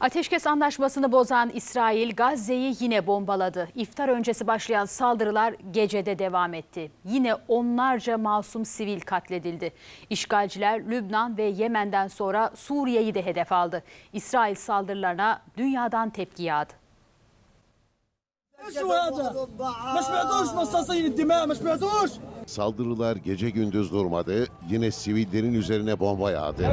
Ateşkes anlaşmasını bozan İsrail Gazze'yi yine bombaladı. İftar öncesi başlayan saldırılar gecede devam etti. Yine onlarca masum sivil katledildi. İşgalciler Lübnan ve Yemen'den sonra Suriye'yi de hedef aldı. İsrail saldırılarına dünyadan tepki yağdı. Saldırılar gece gündüz durmadı. Yine sivillerin üzerine bomba yağdı.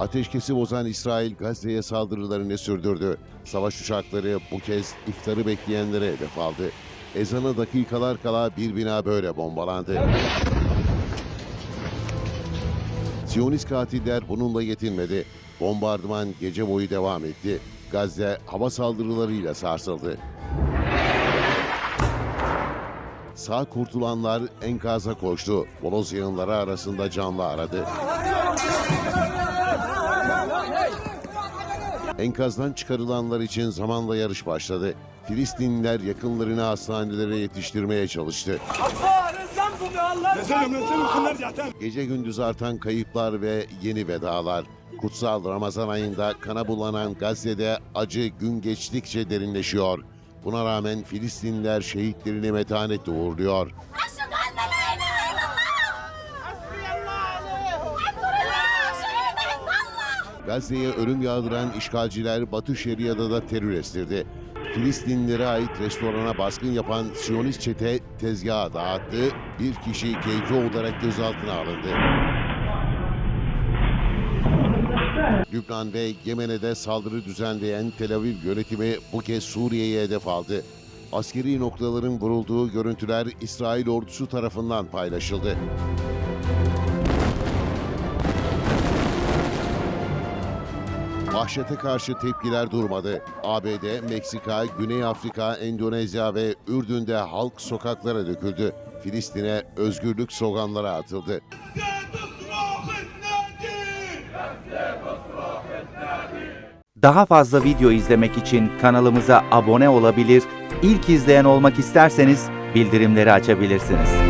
Ateşkesi bozan İsrail Gazze'ye saldırılarını sürdürdü. Savaş uçakları bu kez iftarı bekleyenlere hedef aldı. Ezana dakikalar kala bir bina böyle bombalandı. Siyonist katiller bununla yetinmedi. Bombardıman gece boyu devam etti. Gazze hava saldırılarıyla sarsıldı. Sağ kurtulanlar enkaza koştu. Moloz yığınları arasında canlı aradı. Enkazdan çıkarılanlar için zamanla yarış başladı. Filistinliler yakınlarını hastanelere yetiştirmeye çalıştı. Gece gündüz artan kayıplar ve yeni vedalar. Kutsal Ramazan ayında kana bulanan Gazze'de acı gün geçtikçe derinleşiyor. Buna rağmen Filistinliler şehitlerini metanetle uğurluyor. Gazze'ye ölüm yağdıran işgalciler Batı Şeria'da da terör estirdi. Filistinlilere ait restorana baskın yapan Siyonist çete tezgaha dağıttı. Bir kişi keyfi olarak gözaltına alındı. Lübnan ve Yemen'e de saldırı düzenleyen Tel Aviv yönetimi bu kez Suriye'ye hedef aldı. Askeri noktaların vurulduğu görüntüler İsrail ordusu tarafından paylaşıldı. Vahşete karşı tepkiler durmadı. ABD, Meksika, Güney Afrika, Endonezya ve Ürdün'de halk sokaklara döküldü. Filistin'e özgürlük sloganları atıldı. Daha fazla video izlemek için kanalımıza abone olabilir, ilk izleyen olmak isterseniz bildirimleri açabilirsiniz.